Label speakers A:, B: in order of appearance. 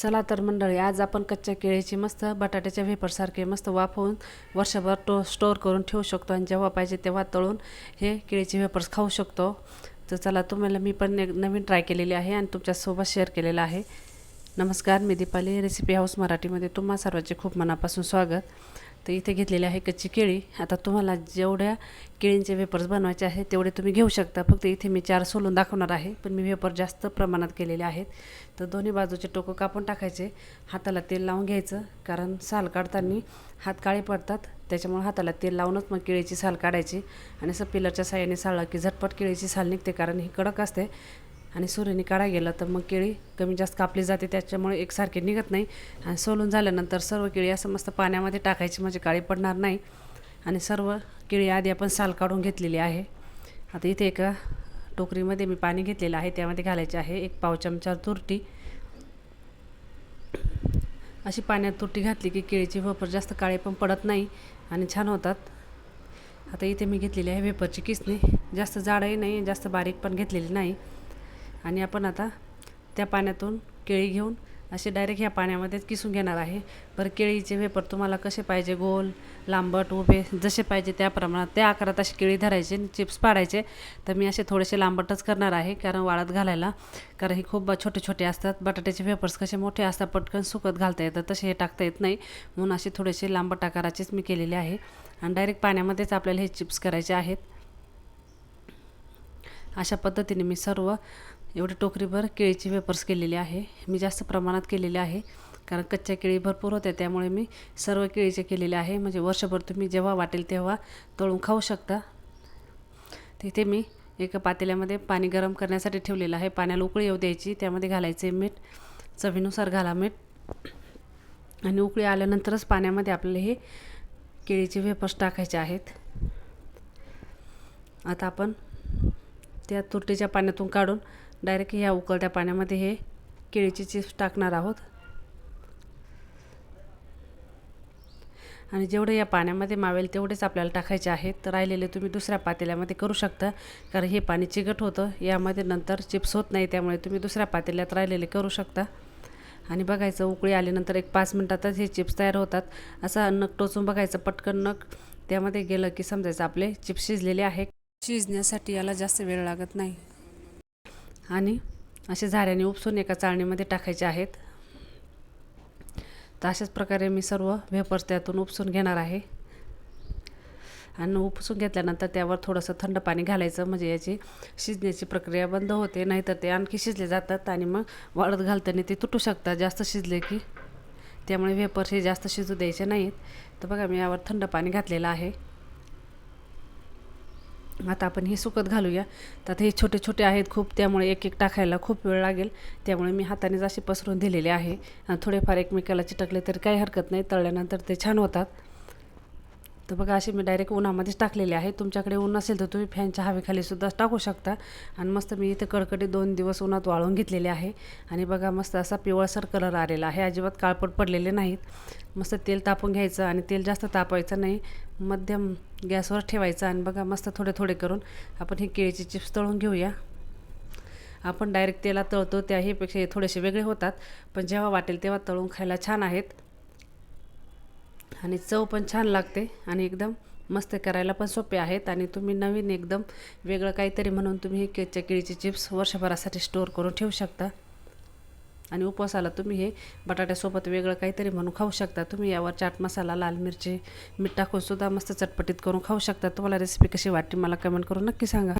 A: चला तर मंडळी आज आपण कच्च्या केळीची मस्त बटाट्याच्या वेफरसारखे मस्त वाफवून वर्षभर टो स्टोअर करून ठेवू शकतो आणि जेव्हा पाहिजे तेव्हा तळून हे केळीचे वेफर्स खाऊ शकतो. तर चला तुम्हाला मी पण एक नवीन ट्राय केलेली आहे आणि तुमच्यासोबत शेअर केलेलं आहे. नमस्कार मी दीपाली रेसिपी हाऊस मराठीमध्ये तुम्हा सर्वांचे खूप मनापासून स्वागत. तर इथे घेतलेली आहे कच्ची केळी. आता तुम्हाला जेवढ्या केळींचे वेपर्स बनवायचे आहेत तेवढे तुम्ही घेऊ शकता. फक्त इथे मी चार सोलून दाखवणार आहे पण मी वेपर जास्त प्रमाणात केलेले आहेत. तर दोन्ही बाजूचे टोकं कापून टाकायचे. हाताला तेल लावून घ्यायचं कारण साल काढताना हात काळे पडतात. त्याच्यामुळे हाताला तेल लावूनच मग केळीची साल काढायची. आणि असं पिलरच्या साह्याने साळलं की झटपट केळीची साल निघते कारण ही कडक असते. आणि सुरीने काढा गेलं तर मग केळी कमी जास्त कापली जाते त्याच्यामुळे एकसारखी निघत नाही. आणि सोलून झाल्यानंतर सर्व केळी असं मस्त पाण्यामध्ये टाकायची म्हणजे काळी पडणार नाही. आणि सर्व केळी आधी आपण साल काढून घेतलेली आहे. आता इथे एका टोकरीमध्ये मी पाणी घेतलेलं आहे त्यामध्ये घालायचे आहे एक पाव चमचा तुरटी. अशी पाण्यात तुरटी घातली की केळीची वेपर जास्त काळे पण पडत नाही आणि छान होतात. आता इथे मी घेतलेली आहे वेपरची किसणी. जास्त जाडही नाही जास्त बारीक पण घेतलेली नाही. आणि आपण आता त्या पाण्यातून केळी घेऊन असे डायरेक्ट ह्या पाण्यामध्येच किसून घेणार आहे. बरं केळीचे वेपर तुम्हाला कसे पाहिजे? गोल लांबट उभे जसे पाहिजे त्या प्रमाणात त्या आकारात अशी केळी धरायचे चिप्स पाडायचे. तर मी असे थोडेसे लांबटच करणार आहे कारण वाळत घालायला. कारण हे खूप छोटे छोटे असतात. बटाट्याचे वेपर्स कसे मोठे असतात पटकन सुकत घालता येतात तसे हे टाकता येत नाही. म्हणून असे थोडेसे लांबट आकाराचेच मी केलेले आहे. आणि डायरेक्ट पाण्यामध्येच आपल्याला हे चिप्स करायचे आहेत. अशा पद्धतीने मी सर्व एवढं टोकरीभर केळीचे वेपर्स केलेले आहे. मी जास्त प्रमाणात केलेले आहे. कारण कच्च्या केळी भरपूर होत्या त्यामुळे मी सर्व केळीचे केलेले आहे. म्हणजे वर्षभर तुम्ही जेव्हा वाटेल तेव्हा तळून खाऊ शकता. तिथे मी एका पातेल्यामध्ये पाणी गरम करण्यासाठी ठेवलेलं आहे. पाण्याला उकळी येऊ द्यायची त्यामध्ये घालायचे मीठ चवीनुसार घाला मीठ. आणि उकळी आल्यानंतरच पाण्यामध्ये आपल्याला हे केळीचे वेपर्स टाकायचे आहेत. आता आपण त्या तुरटीच्या पाण्यातून काढून डायरेक्ट ह्या उकळत्या पाण्यामध्ये हे केळीचे चिप्स टाकणार आहोत. आणि जेवढे या पाण्यामध्ये मावेल तेवढेच आपल्याला टाकायचे आहेत. राहिलेले तुम्ही दुसऱ्या पातेल्यामध्ये करू शकता. कारण हे पाणी चिकट होतं. यामध्ये नंतर चिप्स होत नाही. त्यामुळे तुम्ही दुसऱ्या पातेल्यात राहिलेले करू शकता. आणि बघायचं उकळी आल्यानंतर एक पाच मिनटातच हे चिप्स तयार होतात. असं नक टोचून बघायचं पटकन नक त्यामध्ये गेलं की समजायचं आपले चिप्स शिजलेले आहे शिजण्यासाठी याला जास्त वेळ लागत नाही. आणि असे झाऱ्याने उपसून एका चाळणीमध्ये टाकायचे आहेत. तर अशाच प्रकारे मी सर्व वेपर्स त्यातून उपसून घेणार आहे. आणि उपसून घेतल्यानंतर त्यावर थोडंसं थंड पाणी घालायचं म्हणजे याची शिजण्याची प्रक्रिया बंद होते नाहीतर ते आणखी शिजले जातात आणि मग वाळत घालताना ते तुटू शकतात जास्त शिजले की. त्यामुळे वेपर्स हे जास्त शिजू द्यायचे नाहीत. तर बघा मी यावर थंड पाणी घातलेलं आहे. आता आपण हे सुकत घालूया. तर आता हे छोटे छोटे आहेत खूप त्यामुळे एक एक टाकायला खूप वेळ लागेल. त्यामुळे मी हाताने असे पसरून दिलेले आहे. थोडेफार एकमेकाला चिटकले तरी काही हरकत नाही. तळल्यानंतर ते छान होतात. तर बघा असे मी डायरेक्ट उन्हामध्येच टाकलेले आहे तुमच्याकडे ऊन असेल तर तुम्ही फॅनच्या हवेखाली सुद्धा टाकू शकता. आणि मस्त मी इथे कडकडे दोन दिवस उन्हात वाळून घेतलेले आहे. आणि बघा मस्त असा पिवळसर कलर आलेला आहे. अजिबात काळपट पडलेले नाहीत. मस्त तेल तापून घ्यायचं आणि तेल जास्त तापायचं नाही. मध्यम गॅसवर ठेवायचं आणि बघा मस्त थोडे थोडे करून आपण हे केळीचे चिप्स तळून घेऊया. आपण डायरेक्ट तेला तळतो. त्याहीपेक्षा हे थोडेसे वेगळे होतात. पण जेव्हा वाटेल तेव्हा तळून खायला छान आहेत. आणि चव पण छान लागते आणि एकदम मस्त करायला पण सोपे आहेत. आणि तुम्ही नवीन एकदम वेगळं काहीतरी म्हणून तुम्ही हे केच्या केळीचे चिप्स वर्षभरासाठी स्टोअर करून ठेवू शकता. आणि उपवासाला तुम्ही हे बटाट्यासोबत वेगळं काहीतरी म्हणून खाऊ शकता. तुम्ही यावर चाट मसाला लाल मिरची मीठ टाकून सुद्धा मस्त चटपटीत करून खाऊ शकता. तुम्हाला रेसिपी कशी वाटते मला कमेंट करून नक्की सांगा.